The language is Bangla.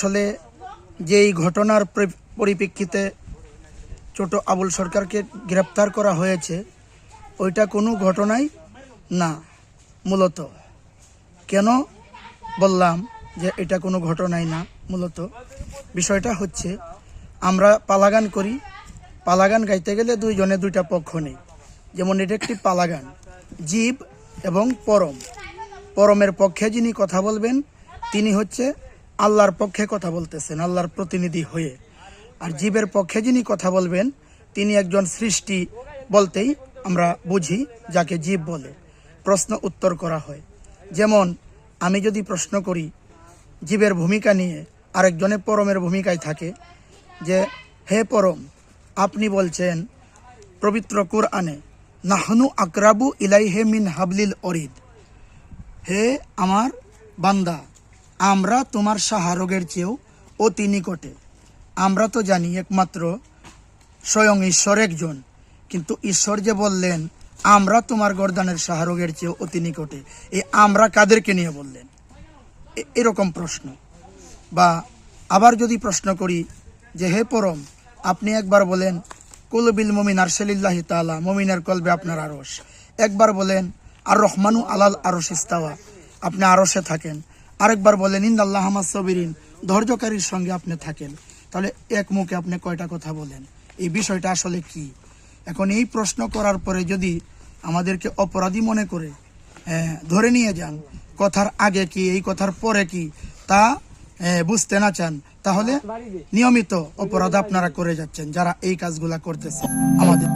আসলে যে এই ঘটনার পরিপ্রেক্ষিতে ছোট আবুল সরকারকে গ্রেপ্তার করা হয়েছে, ওইটা কোনো ঘটনাই না, মূলত। কেন বললাম যে এটা কোনো ঘটনাই না, মূলত? বিষয়টা হচ্ছে, আমরা পালাগান করি। পালাগান গাইতে গেলে দুইজনে দুইটা পক্ষ নেই। যেমন এটা একটি পালাগান, জীব এবং পরম। পরমের পক্ষে যিনি কথা বলবেন, তিনি হচ্ছে আল্লাহর পক্ষে কথা বলতেছেন, আল্লাহর প্রতিনিধি হয়ে। আর জীবের পক্ষে যিনি কথা বলবেন, তিনি একজন সৃষ্টি বলতেই আমরা বুঝি যাকে জীব বলে। প্রশ্ন উত্তর করা হয়। যেমন, আমি যদি প্রশ্ন করি, জীবের ভূমিকা নিয়ে আরেকজনে পরমের ভূমিকায় থাকে যে, হে পরম, আপনি বলছেন, পবিত্র কুরআনে, নাহনু আকরাবু ইলাইহে মিন হাবলিল অরিদ। হে আমার বান্দা আমরা তোমার সাহারগের চেয়েও অতি নিকটে। আমরা তো জানি একমাত্র স্বয়ং ঈশ্বর একজন। কিন্তু ঈশ্বর যে বললেন, আমরা তোমার গরদানের সাহারোগের চেয়েও অতি নিকটে। এই আমরা কাদেরকে নিয়ে বললেন? এরকম প্রশ্ন। বা আবার যদি প্রশ্ন করি যে, হে পরম, আপনি একবার বলেন কুলবিল মমিন আরশালিল্লাহি তাআলা, মমিনের কলবে আপনার আরস একবার বলেন, আর রহমানু আলাল আরশ ইস্তাওয়া, আপনি আরশে থাকেন। আরেকবার বলেন ইন আল্লাহ সবিরিন। ধৈর্যকারীর সঙ্গে আপনি থাকেন। তাহলে এক মুখে আপনি কয়টা কথা বলেন? এই বিষয়টা আসলে কি? এখন এই প্রশ্ন করার পরে যদি আমাদেরকে অপরাধী মনে করে ধরে নিয়ে যান, কথার আগে কি, এই কথার পরে কি, তা বুঝতে না চান, তাহলে নিয়মিত অপরাধ আপনারা করে যাচ্ছেন, যারা এই কাজগুলা করতেছেন আমাদের।